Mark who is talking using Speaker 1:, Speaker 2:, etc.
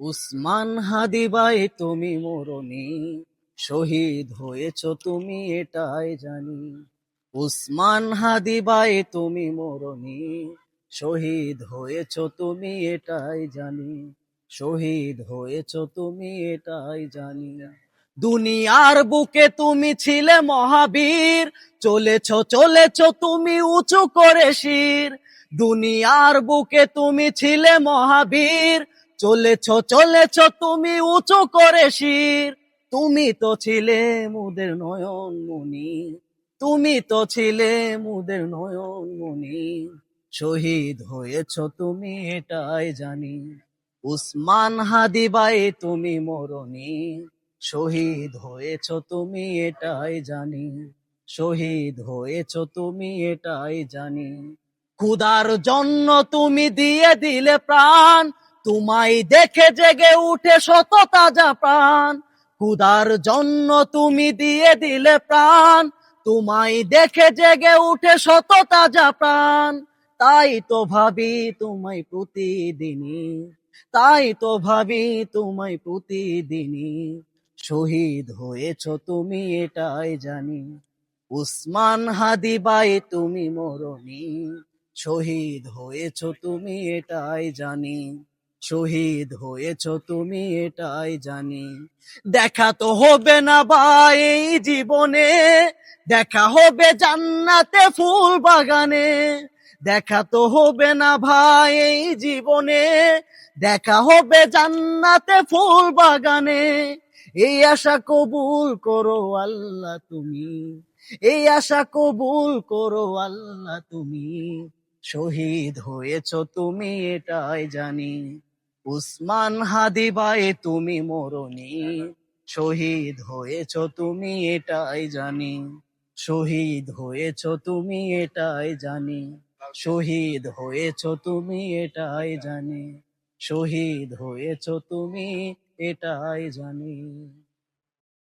Speaker 1: উসমান হাদিবাই তুমি মরণি। শহীদ হয়েছ তুমি, এটাই জানি। উসমান হাদিবাই তুমি মরণি। শহীদ হয়েছ তুমি, এটাই জানি। শহীদ হয়েছ তুমি, এটাই জানি। দুনিয়ার বুকে তুমি ছিলে মহাবীর। চলেছ চলেছ তুমি উঁচু করে শির। দুনিয়ার বুকে তুমি ছিলে মহাবীর। চলেছ চলেছ, তুমি উঁচু করে শির। তুমি তো ছিলে মুদের নয়ন মুনি। তুমি তো ছিলে মুদের নয়ন মুনি। শহীদ হয়েছ তুমি, এটাই জানি। উসমান হাদিবাই তুমি মরণি। শহীদ হয়েছ তুমি, এটাই জানি। শহীদ হয়েছ তুমি, এটাই জানি। খুদার জন্য তুমি দিয়ে দিলে প্রাণ। তোমায় দেখে জেগে উঠে শত তাজা প্রাণ। খুদার জন্য তুমি দিয়ে দিলে প্রাণ। তোমায় দেখে জেগে উঠে শত তাজা প্রাণ। তাই তো ভাবি তোমায় প্রতিদিনই। তাই তো ভাবি তোমায় প্রতিদিনই। শহীদ হয়েছ তুমি, এটাই জানি। উসমান হাদিবাই তুমি মরণি। শহীদ হয়েছ তুমি, এটাই জানি। শহীদ হয়েছ তুমি এটাই জানি। দেখা তো হবে না ভাই এই জীবনে, দেখা হবে জান্নাতে ফুল বাগানে। দেখা তো হবে না ভাই এই জীবনে, দেখা হবে জান্নাতে ফুল বাগানে। এই আশা কবুল করো আল্লাহ তুমি, এই আশা কবুল করো আল্লাহ তুমি। শহীদ হয়েছ তুমি এটাই জানি। উসমান হাদিবাই তুমি মরণি শহীদ হয়েছ তুমি, এটাই জানি। শহীদ হয়েছ তুমি, এটাই জানি। শহীদ হয়েছ তুমি, এটাই জানি। শহীদ হয়েছ তুমি, এটাই জানি।